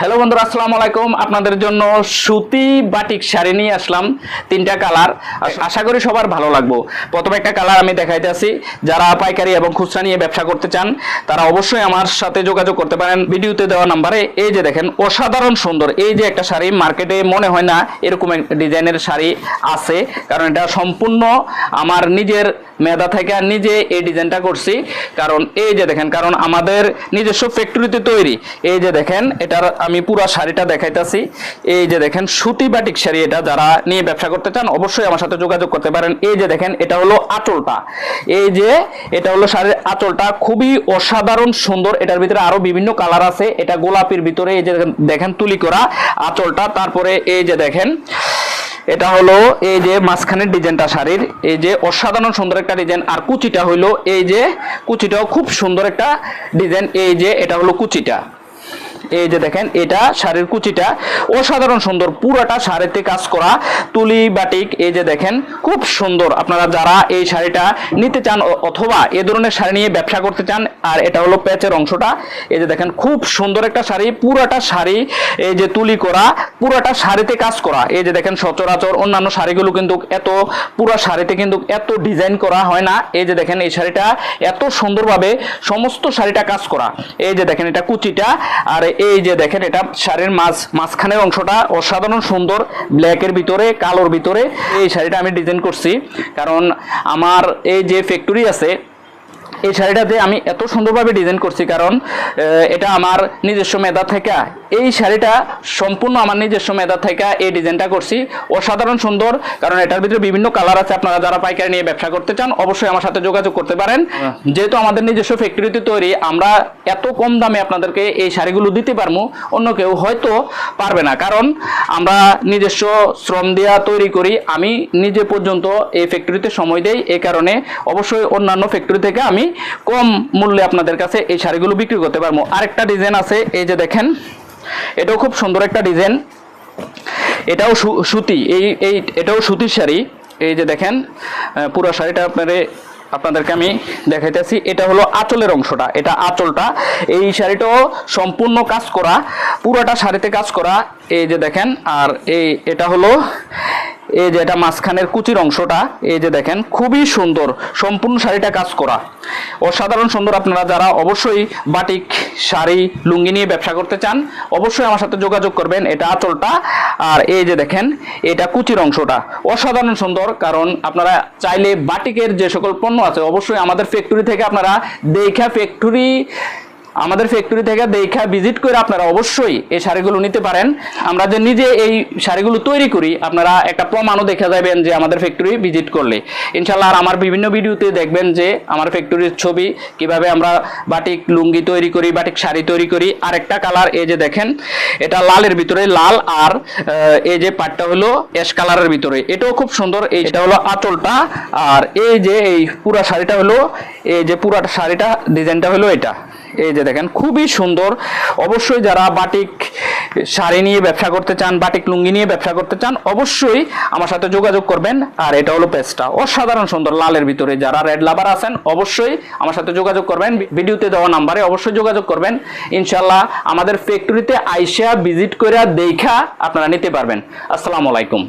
Hello বন্ধুরা, আসসালামু আলাইকুম। আপনাদের জন্য সুতি বাটিক শাড়ি নিয়ে আসলাম, তিনটা কালার। আশা করি সবার ভালো লাগবো। প্রথম একটা কালার আমি দেখাইতেছি যারা পাইকারি এবং খুচরা নিয়ে ব্যবসা করতে চান, তারা অবশ্যই আমার সাথে যোগাযোগ করতে পারেন। ভিডিওতে দেওয়া নাম্বারে এই যে দেখেন, অসাধারণ সুন্দর। এই যে একটা শাড়ি, মার্কেটে মনে হয় না এরকম এক ডিজাইনের শাড়ি আছে, কারণ এটা সম্পূর্ণ আমার নিজের মেধা থেকে নিজে এই ডিজাইনটা করছি। কারণ এই যে দেখেন, কারণ আমাদের নিজস্ব ফ্যাক্টরিতে তৈরি। এই যে দেখেন, এটার আমি পুরো শাড়িটা দেখাইতাছি। এই যে দেখেন, সুতি বাটিক শাড়ি এটা যারা নিয়ে ব্যবসা করতে চান, অবশ্যই আমার সাথে যোগাযোগ করতে পারেন। এই যে দেখেন, এটা হলো আঁচলটা। এই যে এটা হলো শাড়ির আঁচলটা, খুবই অসাধারণ সুন্দর। এটার ভিতরে আরও বিভিন্ন কালার আছে। এটা গোলাপির ভিতরে এই যে দেখেন, তুলি করা আঁচলটা। তারপরে এই যে দেখেন এটা হলো এই যে মাঝখানের ডিজাইনটা শাড়ির। এই যে অসাধারণ সুন্দর একটা ডিজাইন। আর কুচিটা হইল এই যে, কুচিটাও খুব সুন্দর একটা ডিজাইন। এই যে, এটা হলো কুচিটা। এই যে দেখেন, এটা শাড়ির কুচিটা অসাধারণ সুন্দর, পুরোটা শাড়িতে কাজ করা তুলি বাটিক। এই যে দেখেন, খুব সুন্দর। আপনারা যারা এই শাড়িটা নিতে চান অথবা এ ধরনের শাড়ি নিয়ে ব্যবসা করতে চান, আর এটা হলো প্যাচের অংশটা, এই যে দেখেন, খুব সুন্দর একটা শাড়ি, পুরোটা শাড়ি, এই যে তুলি করা, পুরোটা শাড়িতে কাজ করা। এই যে দেখেন, সচরাচর অন্যান্য শাড়িগুলো কিন্তু এত পুরো শাড়িতে কিন্তু এত ডিজাইন করা হয় না। এই যে দেখেন, এই শাড়িটা এত সুন্দরভাবে সমস্ত শাড়িটা কাজ করা। এই যে দেখেন, এটা কুচিটা, আর এই যে দেখেন এটা শাড়ির মাছ মাঝখানের অংশটা অসাধারণ সুন্দর ব্ল্যাকের ভিতরে, কালোর ভিতরে। এই শাড়িটা আমি ডিজাইন করছি, কারণ আমার এই যে ফ্যাক্টরি আছে এই শাড়িটাতে আমি এত সুন্দরভাবে ডিজাইন করছি কারণ এটা আমার নিজস্ব মেধা থেকে। এই শাড়িটা সম্পূর্ণ আমার নিজস্ব মেধা থেকে এই ডিজাইনটা করছি। অসাধারণ সুন্দর কারণ এটার ভিতরে বিভিন্ন কালার আছে। আপনারা যারা পাইকারি নিয়ে ব্যবসা করতে চান অবশ্যই আমার সাথে যোগাযোগ করতে পারেন। যেহেতু আমাদের নিজস্ব ফ্যাক্টরিতে তৈরি আমরা এত কম দামে আপনাদেরকে এই শাড়িগুলো দিতে পারব অন্য কেউ হয়তো পারবে না। কারণ আমরা নিজস্ব শ্রম দেওয়া তৈরি করি। আমি নিজে পর্যন্ত এই ফ্যাক্টরিতে সময় দেই। এই কারণে অবশ্যই অন্যান্য ফ্যাক্টরি থেকে আমি কম মূল্যে আপনাদের কাছে এই শাড়িগুলো বিক্রি করতে পারব। আরেকটা ডিজাইন আছে, এই যে দেখেন, এটাও খুব সুন্দর একটা ডিজাইন এটাও সুতি, এই এই, এটাও সুতির শাড়ি। এই যে দেখেন পুরো শাড়িটা আপনারে, আপনাদেরকে আমি দেখাইতেছি। এটা হলো আঁচলের অংশটা, এটা আঁচলটা। এই শাড়িটাও সম্পূর্ণ কাজ করা, পুরোটা শাড়িতে কাজ করা। এই যে দেখেন, আর এই, এটা হলো এই যে এটা মাঝখানের কুচির অংশটা, এই যে দেখেন, খুবই সুন্দর, সম্পূর্ণ শাড়িটা কাজ করা। অসাধারণ সুন্দর আপনারা যারা অবশ্যই বাটিক, শাড়ি, লুঙ্গি নিয়ে ব্যবসা করতে চান, অবশ্যই আমার সাথে যোগাযোগ করবেন, এটা আঁচলটা। আর এই যে দেখেন, এটা কুচির অংশটা। অসাধারণ সুন্দর, কারণ আপনারা চাইলে বাটিকের যে সকল পণ্য আছে, অবশ্যই আমাদের ফ্যাক্টরি থেকে আপনারা দেখা ফ্যাক্টরি আমাদের ফ্যাক্টরি থেকে দেখা ভিজিট করে আপনারা অবশ্যই এই শাড়িগুলো নিতে পারেন। আমরা যে নিজে এই শাড়িগুলো তৈরি করি, আপনারা একটা প্রমাণও দেখা যাবেন যে আমাদের ফ্যাক্টরি ভিজিট করলে। ইনশাল্লাহ আর আমার বিভিন্ন ভিডিওতে দেখবেন যে আমার ফ্যাক্টরির ছবি, কীভাবে আমরা বাটিক লুঙ্গি তৈরি করি, বাটিক শাড়ি তৈরি করি। আর একটা কালার এই যে দেখেন, এটা লালের ভিতরে লাল আর এই যে পাটটা হলো অ্যাশ কালারের ভিতরে। এটাও খুব সুন্দর এই এটা হলো আঁচলটা। আর এই যে এই পুরা শাড়িটা হলো, এই যে পুরাটা শাড়িটা ডিজাইনটা হলো এটা। এই যে দেখেন, খুবই সুন্দর। অবশ্যই যারা বাটিক শাড়ি নিয়ে ব্যবসা করতে চান, বাটিক লুঙ্গি নিয়ে ব্যবসা করতে চান, অবশ্যই আমার সাথে যোগাযোগ করবেন। আর এটা হলো পেস্টটা অসাধারণ সুন্দর লালের ভিতরে যারা রেড লাভার আছেন, অবশ্যই আমার সাথে যোগাযোগ করবেন। ভিডিওতে দেওয়া নাম্বারে অবশ্যই যোগাযোগ করবেন। ইনশাল্লাহ আমাদের ফ্যাক্টরিতে আইসা ভিজিট করে দেখা আপনারা নিতে পারবেন। আসসালামু আলাইকুম।